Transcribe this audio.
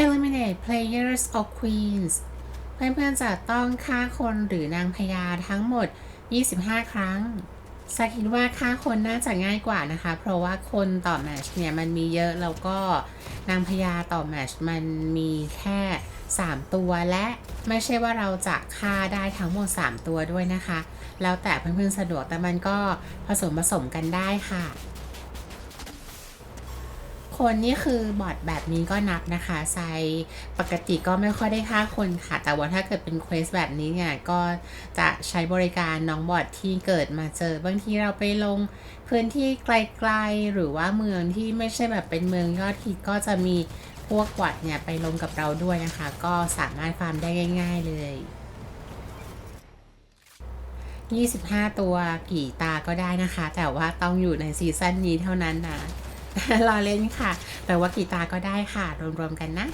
eliminate players or queens เพื่อนๆจะต้องฆ่าคนหรือนางพญาทั้งหมด 25 ครั้งซาคิดว่าฆ่าคนน่าจะง่ายกว่านะคะ เพราะว่าคนต่อแมชเนี่ยมันมีเยอะแล้วก็นางพญาต่อแมชมันมีแค่ 3 ตัวและไม่ใช่ว่าเราจะฆ่าได้ทั้งหมด 3 ตัวด้วยนะคะ แล้วแต่เพื่อนๆสะดวกแต่มันก็ผสมผสมกันได้ค่ะ คนนี่คือบอทแบบนี้ก็นับนะคะไซปกติก็ไม่ค่อยได้ค่าคนค่ะ แต่ว่าถ้าเกิดเป็นเควสแบบนี้เนี่ยก็จะใช้บริการน้องบอทที่เกิดมาเจอบางทีเราไปลงพื้นที่ไกลๆหรือว่าเมืองที่ไม่ใช่แบบเป็นเมืองยอดฮิตก็จะมีพวกบอทเนี่ยไปลงกับเราด้วยนะคะ ก็สามารถฟาร์มได้ง่าย ๆเลย25 ตัวกี่ตาก็ได้นะคะ แต่ว่าต้องอยู่ในซีซั่นนี้เท่านั้นนะ รอเล่นค่ะ แปลว่ากี่ตาก็ได้ค่ะ รวมๆกันนะ